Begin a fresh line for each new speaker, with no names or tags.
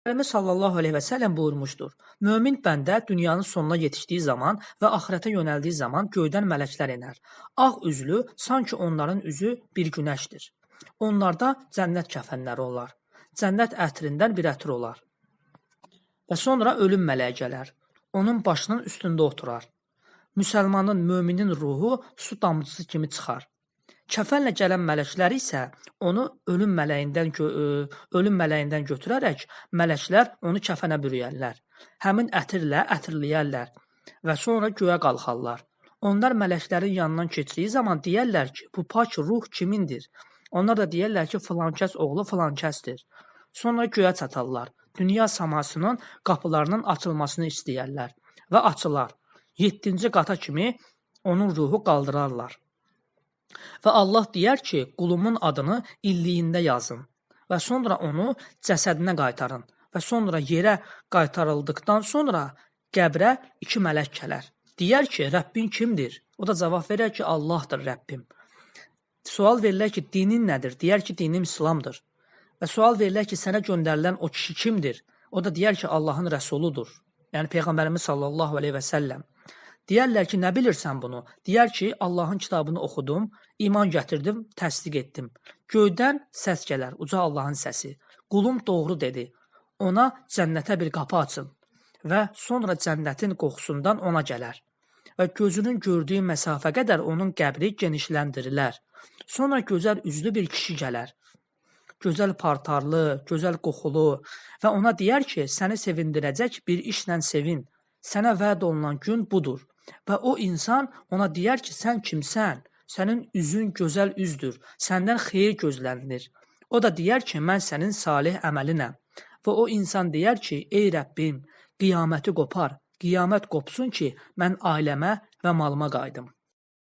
Peyğəmbərimiz sallallahu əleyhi və səlləm buyurmuşdur: Mömin bəndə dünyanın sonuna yetişdiyi zaman və axirətə yönəldiyi zaman göydən mələklər enər. Ağ üzlü, sanki onların üzü bir günəşdir. Onlarda cənnət kəfənləri olar. Cənnət ətrindən bir ətir olar. Və sonra ölüm mələyi gələr. Onun başının üstündə oturar. Müsəlmanın, möminin ruhu su damcısı kimi çıxar. Kəfənlə gələn mələklər isə onu ölüm mələyindən ə, ölüm mələyindən götürərək mələklər onu kəfənə bürüyərlər. Həmin ətirlə ətirləyərlər və sonra göyə qalxarlar. Onlar mələklərin yanından keçdiyi zaman deyərlər ki, bu pak ruh kimindir? Onlar da deyərlər ki, filankəs oğlu filankəsdir. Sonra göyə çatarlar. Dünya samasının qapılarının açılmasını istəyərlər və açılar. 7-ci qata kimi onun ruhu qaldırarlar. Və Allah deyər ki, qulumun adını illiyində yazın və sonra onu cəsədinə qaytarın və sonra yerə qaytarıldıqdan sonra qəbrə iki mələk gələr. Deyər ki, Rəbbin kimdir? O da cavab verər ki, Allahdır Rəbbim. Sual verilər ki, dinin nədir? Deyər ki, dinim İslamdır. Və sual verilər ki, sənə göndərilən o kişi kimdir? O da deyər ki, Allahın rəsuludur. Yəni Peyğəmbərimiz sallallahu əleyhi və səlləm. Deyərlər ki, nə bilirsən bunu? Deyər ki, Allahın kitabını oxudum, iman gətirdim, təsdiq etdim. Göydən səs gələr, uca Allahın səsi. Qulum doğru dedi. Ona cənnətə bir qapı açın və sonra cənnətin qoxusundan ona gələr. Və gözünün gördüyü məsafə qədər onun qəbri genişləndirilər. Sonra gözəl üzlü bir kişi gələr. Gözəl paltarlı, gözəl qoxulu və ona deyər ki, səni sevindirəcək bir işlə sevin. Sənə vəd olunan gün budur. Və o insan ona deyər ki, sən kimsən? Sənin üzün gözəl üzdür. Səndən xeyir gözlənilir. O da deyər ki, mən sənin salih əməlinəm. Və o insan deyər ki, ey Rəbbim, qiyaməti qopar. Qiyamət qopsun ki, mən ailəmə və malıma qayıdım.